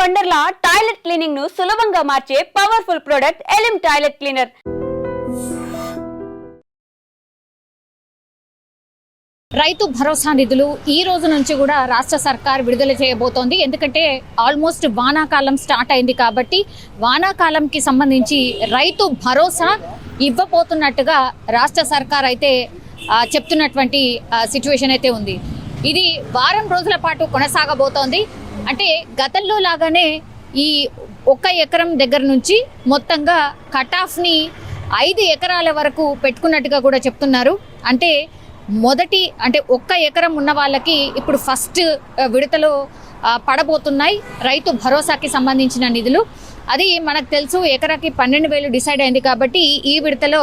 Wonderla toilet క్లీనింగ్ను సులభంగా మార్చే పవర్ఫుల్ ప్రొడక్ట్ ఎలిమ్ టాయిలెట్ క్లీనర్. రైతు భరోసా నిధులు ఈ రోజు నుంచి కూడా రాష్ట్ర సర్కార్ విడుదల చేయబోతోంది. ఎందుకంటే ఆల్మోస్ట్ వానాకాలం స్టార్ట్ అయింది కాబట్టి వానాకాలంకి సంబంధించి రైతు భరోసా ఇవ్వబోతున్నట్టుగా రాష్ట్ర సర్కార్ అయితే చెప్తున్నటువంటి సిచ్యువేషన్ అయితే ఉంది. ఇది వారం రోజుల పాటు కొనసాగబోతోంది. అంటే గతంలో లాగానే ఈ ఒక్క ఎకరం దగ్గర నుంచి మొత్తంగా కట్ ఆఫ్ని ఐదు ఎకరాల వరకు పెట్టుకున్నట్టుగా కూడా చెప్తున్నారు. అంటే మొదటి అంటే ఒక్క ఎకరం ఉన్న వాళ్ళకి ఇప్పుడు ఫస్ట్ విడతలో పడబోతున్నాయి. రైతు భరోసాకి సంబంధించిన నిధులు. అది మనకు తెలుసు ఎకరాకి పన్నెండు వేలు డిసైడ్ అయింది కాబట్టి ఈ విడతలో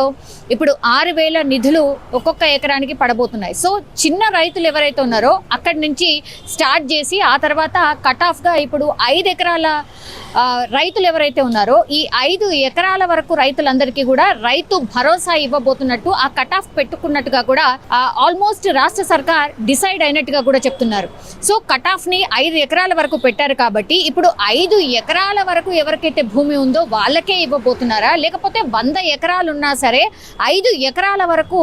ఇప్పుడు ఆరు వేల నిధులు ఒక్కొక్క ఎకరానికి పడబోతున్నాయి. సో చిన్న రైతులు ఎవరైతే ఉన్నారో అక్కడి నుంచి స్టార్ట్ చేసి ఆ తర్వాత కట్ ఆఫ్గా ఇప్పుడు ఐదు ఎకరాల రైతులు ఎవరైతే ఉన్నారో ఈ ఐదు ఎకరాల వరకు రైతులందరికీ కూడా రైతు భరోసా ఇవ్వబోతున్నట్టు ఆ కట్ ఆఫ్ పెట్టుకున్నట్టుగా కూడా ఆల్మోస్ట్ రాష్ట్ర సర్కార్ డిసైడ్ అయినట్టుగా కూడా చెప్తున్నారు. సో కట్ ఆఫ్ని ఐదు ఎకరాల వరకు పెట్టారు కాబట్టి ఇప్పుడు ఐదు ఎకరాల వరకు ఎవరికైతే భూమి ఉందో వాళ్ళకే ఇవ్వబోతున్నారా? లేకపోతే వంద ఎకరాలు ఉన్నా సరే ఐదు ఎకరాల వరకు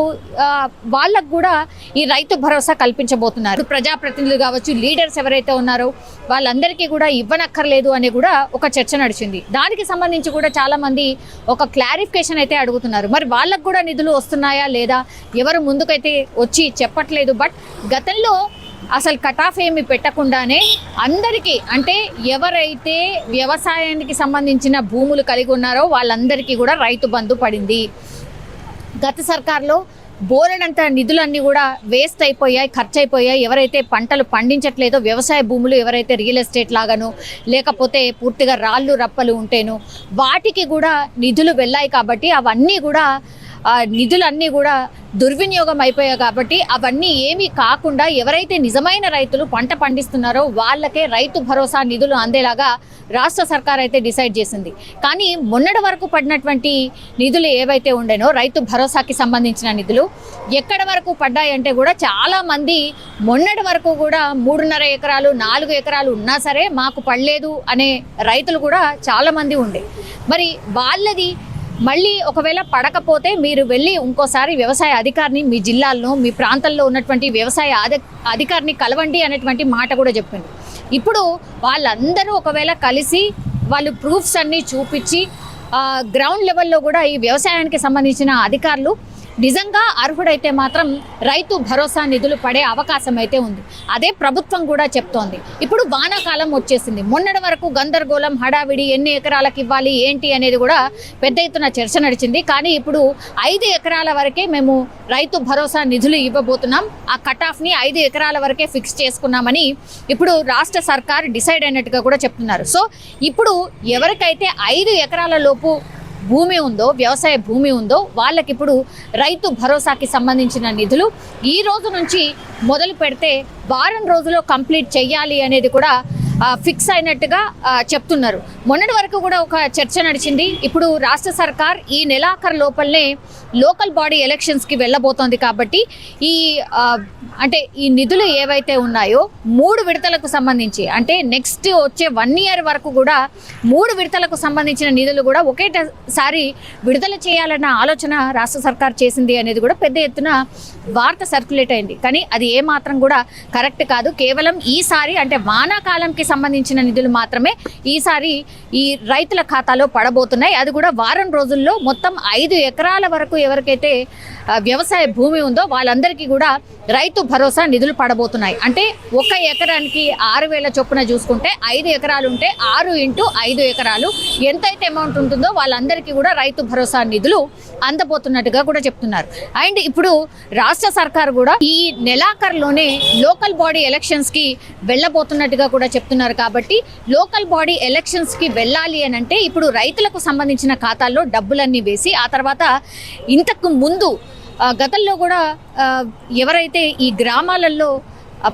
వాళ్ళకు కూడా ఈ రైతు భరోసా కల్పించబోతున్నారు. ప్రజాప్రతినిధులు కావచ్చు లీడర్స్ ఎవరైతే ఉన్నారో వాళ్ళందరికీ కూడా ఇవ్వనక్కర్లేదు అని కూడా ఒక చర్చ నడిచింది. దానికి సంబంధించి కూడా చాలామంది ఒక క్లారిఫికేషన్ అయితే అడుగుతున్నారు. మరి వాళ్ళకు కూడా నిధులు వస్తున్నాయా లేదా? ఎవరు ముందుకైతే వచ్చి చెప్పట్లేదు. బట్ గతంలో అసలు కటాఫ్ ఏమి పెట్టకుండానే అందరికీ అంటే ఎవరైతే వ్యవసాయానికి సంబంధించిన భూములు కలిగి ఉన్నారో వాళ్ళందరికీ కూడా రైతు బంధు పడింది. గత సర్కార్లో బోలెడంత నిధులన్నీ కూడా వేస్ట్ అయిపోయాయి ఖర్చు అయిపోయాయి ఎవరైతే పంటలు పండించట్లేదో వ్యవసాయ భూములు ఎవరైతే రియల్ ఎస్టేట్ లాగాను లేకపోతే పూర్తిగా రాళ్ళు రప్పలు ఉంటేను వాటికి కూడా నిధులు వెళ్ళాయి కాబట్టి అవన్నీ కూడా నిధులన్నీ కూడా దుర్వినియోగం అయిపోయాయి కాబట్టి అవన్నీ ఏమీ కాకుండా ఎవరైతే నిజమైన రైతులు పంట పండిస్తున్నారో వాళ్ళకే రైతు భరోసా నిధులు అందేలాగా రాష్ట్ర సర్కార్ అయితే డిసైడ్ చేసింది. కానీ మొన్నటి వరకు పడినటువంటి నిధులు ఏవైతే ఉండేనో రైతు భరోసాకి సంబంధించిన నిధులు ఎక్కడ వరకు పడ్డాయంటే కూడా చాలామంది మొన్నటి వరకు కూడా మూడున్నర ఎకరాలు నాలుగు ఎకరాలు ఉన్నా సరే మాకు పడలేదు అనే రైతులు కూడా చాలామంది ఉండే. మరి వాళ్ళది మళ్ళీ ఒకవేళ పడకపోతే మీరు వెళ్ళి ఇంకోసారి వ్యవసాయ అధికారిని మీ జిల్లాల్లో మీ ప్రాంతంలో ఉన్నటువంటి వ్యవసాయ అధికారిని కలవండి అనేటువంటి మాట కూడా చెప్పింది ఇప్పుడు వాళ్ళందరూ ఒకవేళ కలిసి వాళ్ళు ప్రూఫ్స్ అన్నీ చూపించి గ్రౌండ్ లెవెల్లో కూడా ఈ వ్యవసాయానికి సంబంధించిన అధికారులు నిజంగా అర్హుడైతే మాత్రం రైతు భరోసా నిధులు పడే అవకాశం అయితే ఉంది. అదే ప్రభుత్వం కూడా చెప్తోంది. ఇప్పుడు వానాకాలం వచ్చేసింది. మొన్నటి వరకు గందరగోళం హడావిడి ఎన్ని ఎకరాలకు ఇవ్వాలి ఏంటి అనేది కూడా పెద్ద ఎత్తున చర్చ నడిచింది. కానీ ఇప్పుడు ఐదు ఎకరాల వరకే మేము రైతు భరోసా నిధులు ఇవ్వబోతున్నాం. ఆ కట్ ఆఫ్ని ఐదు ఎకరాల వరకే ఫిక్స్ చేసుకున్నామని ఇప్పుడు రాష్ట్ర సర్కార్ డిసైడ్ అయినట్టుగా కూడా చెప్తున్నారు. సో ఇప్పుడు ఎవరికైతే ఐదు ఎకరాల లోపు భూమి ఉందో వ్యవసాయ భూమి ఉందో వాళ్ళకి ఇప్పుడు రైతు భరోసాకి సంబంధించిన నిధులు ఈ రోజు నుంచి మొదలు పెడితే వారం రోజుల్లో కంప్లీట్ చేయాలి అనేది కూడా ఫిక్స్ అయినట్టుగా చెప్తున్నారు. మొన్నటి వరకు కూడా ఒక చర్చ నడిచింది. ఇప్పుడు రాష్ట్ర సర్కార్ ఈ నెలాఖరు లోపలనే లోకల్ బాడీ ఎలక్షన్స్కి వెళ్ళబోతోంది కాబట్టి ఈ అంటే ఈ నిధులు ఏవైతే ఉన్నాయో మూడు విడతలకు సంబంధించి అంటే నెక్స్ట్ వచ్చే వన్ ఇయర్ వరకు కూడా మూడు విడతలకు సంబంధించిన నిధులు కూడా ఒకేసారి విడుదల చేయాలన్న ఆలోచన రాష్ట్ర సర్కార్ చేసింది అనేది కూడా పెద్ద ఎత్తున వార్త సర్క్యులేట్ అయింది. కానీ అది ఏ మాత్రం కూడా కరెక్ట్ కాదు. కేవలం ఈసారి అంటే వానాకాలంకి సంబంధించిన నిధులు మాత్రమే ఈసారి ఈ రైతుల ఖాతాలో పడబోతున్నాయి. అది కూడా వారం రోజుల్లో మొత్తం ఐదు ఎకరాల వరకు ఎవరికైతే వ్యవసాయ భూమి ఉందో వాళ్ళందరికీ కూడా రైతు భరోసా నిధులు పడబోతున్నాయి. అంటే ఒక ఎకరానికి ఆరు వేల చొప్పున చూసుకుంటే ఐదు ఎకరాలు ఉంటే ఆరు ఇంటూ ఐదు ఎకరాలు ఎంతైతే అమౌంట్ ఉంటుందో వాళ్ళందరికీ కూడా రైతు భరోసా నిధులు అందబోతున్నట్టుగా కూడా చెప్తున్నారు. అండ్ ఇప్పుడు రా రాష్ట్ర సర్కార్ కూడా ఈ నెలాఖరులోనే లోకల్ బాడీ ఎలక్షన్స్కి వెళ్ళబోతున్నట్టుగా కూడా చెప్తున్నారు కాబట్టి లోకల్ బాడీ ఎలక్షన్స్కి వెళ్ళాలి అని అంటే ఇప్పుడు రైతులకు సంబంధించిన ఖాతాల్లో డబ్బులన్నీ వేసి ఆ తర్వాత ఇంతకు ముందు గతంలో కూడా ఎవరైతే ఈ గ్రామాలలో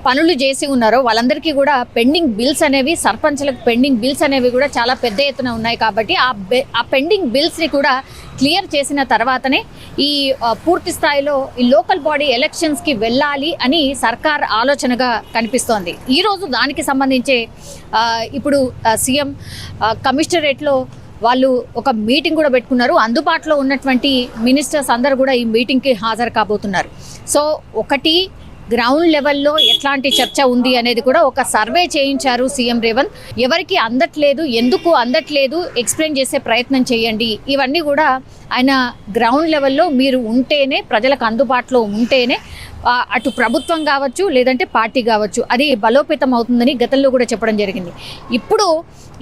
పనులు చేసి ఉన్నారో వాళ్ళందరికీ కూడా పెండింగ్ బిల్స్ అనేవి సర్పంచ్లకు పెండింగ్ బిల్స్ అనేవి కూడా చాలా పెద్ద ఎత్తున ఉన్నాయి కాబట్టి ఆ ఆ పెండింగ్ బిల్స్ని కూడా క్లియర్ చేసిన తర్వాతనే ఈ పూర్తి స్థాయిలో ఈ లోకల్ బాడీ ఎలక్షన్స్కి వెళ్ళాలి అని సర్కార్ ఆలోచనగా కనిపిస్తోంది. ఈరోజు దానికి సంబంధించే ఇప్పుడు సీఎం కమిషనరేట్లో వాళ్ళు ఒక మీటింగ్ కూడా పెట్టుకున్నారు. అందుబాటులో ఉన్నటువంటి మినిస్టర్స్ అందరూ కూడా ఈ మీటింగ్కి హాజరు కాబోతున్నారు. సో ఒకటి గ్రౌండ్ లెవెల్లో ఎట్లాంటి చర్చ ఉంది అనేది కూడా ఒక సర్వే చేయించారు సీఎం రేవంత్. ఎవరికి అందట్లేదు ఎందుకు అందట్లేదు ఎక్స్ప్లెయిన్ చేసే ప్రయత్నం చేయండి. ఇవన్నీ కూడా ఆయన గ్రౌండ్ లెవెల్లో మీరు ఉంటేనే ప్రజలకు అందుబాటులో ఉంటేనే అటు ప్రభుత్వం కావచ్చు లేదంటే పార్టీ కావచ్చు అది బలోపేతం అవుతుందని గతంలో కూడా చెప్పడం జరిగింది. ఇప్పుడు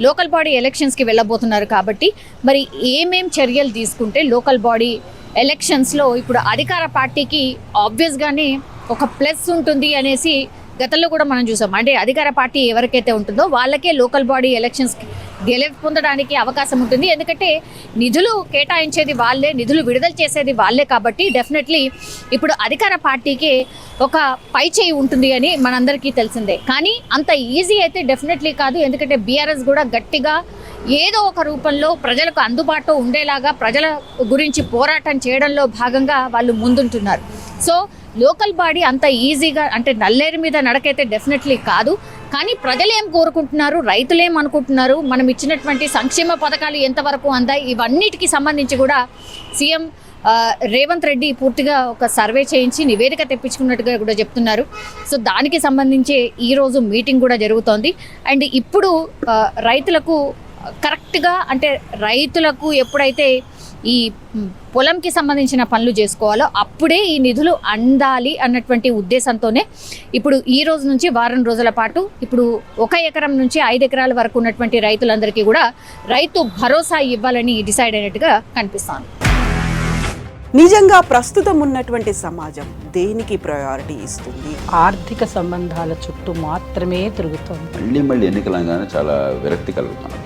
లోకల్ బాడీ ఎలక్షన్స్కి వెళ్ళబోతున్నారు కాబట్టి మరి ఏమేం చర్యలు తీసుకుంటే లోకల్ బాడీ ఎలక్షన్స్లో ఇప్పుడు అధికార పార్టీకి ఆబ్వియస్గానే ఒక ప్లస్ ఉంటుంది అనేసి గతంలో కూడా మనం చూసాం. అంటే అధికార పార్టీ ఎవరికైతే ఉంటుందో వాళ్ళకే లోకల్ బాడీ ఎలక్షన్స్కి గెలుపొందడానికి అవకాశం ఉంటుంది. ఎందుకంటే నిధులు కేటాయించేది వాళ్ళే నిధులు విడుదల చేసేది వాళ్ళే కాబట్టి డెఫినెట్లీ ఇప్పుడు అధికార పార్టీకి ఒక పై చేయి ఉంటుంది అని మనందరికీ తెలిసిందే. కానీ అంత ఈజీ అయితే డెఫినెట్లీ కాదు. ఎందుకంటే బీఆర్ఎస్ కూడా గట్టిగా ఏదో ఒక రూపంలో ప్రజలకు అందుబాటులో ఉండేలాగా ప్రజల గురించి పోరాటం చేయడంలో భాగంగా వాళ్ళు ముందుంటున్నారు. సో లోకల్ బాడీ అంత ఈజీగా అంటే నల్లేరు మీద నడకైతే డెఫినెట్లీ కాదు. కానీ ప్రజలు ఏం కోరుకుంటున్నారు? రైతులు ఏం అనుకుంటున్నారు? మనం ఇచ్చినటువంటి సంక్షేమ పథకాలు ఎంతవరకు అందాయి? ఇవన్నిటికి సంబంధించి కూడా సీఎం రేవంత్ రెడ్డి పూర్తిగా ఒక సర్వే చేయించి నివేదిక తెప్పించుకున్నట్టుగా కూడా చెప్తున్నారు. సో దానికి సంబంధించి ఈరోజు మీటింగ్ కూడా జరుగుతోంది. అండ్ ఇప్పుడు రైతులకు కరెక్ట్గా అంటే రైతులకు ఎప్పుడైతే ఈ పొలంకి సంబంధించిన పనులు చేసుకోవాలో అప్పుడే ఈ నిధులు అందాలి అన్నటువంటి ఉద్దేశంతోనే ఇప్పుడు ఈ రోజు నుంచి వారం రోజుల పాటు ఇప్పుడు ఒక ఎకరం నుంచి ఐదు ఎకరాల వరకు ఉన్నటువంటి రైతులందరికీ కూడా రైతు భరోసా ఇవ్వాలని డిసైడ్ అయినట్టుగా కనిపిస్తోంది. నిజంగా ప్రస్తుతం ఉన్నటువంటి సమాజం దేనికి ప్రయారిటీ ఇస్తుంది? ఆర్థిక సంబంధాల చుట్టూ మాత్రమే తిరుగుతోంది. మళ్ళీ మళ్ళీ ఎన్నికలంగానే చాలా విరక్తి కలుగుతాను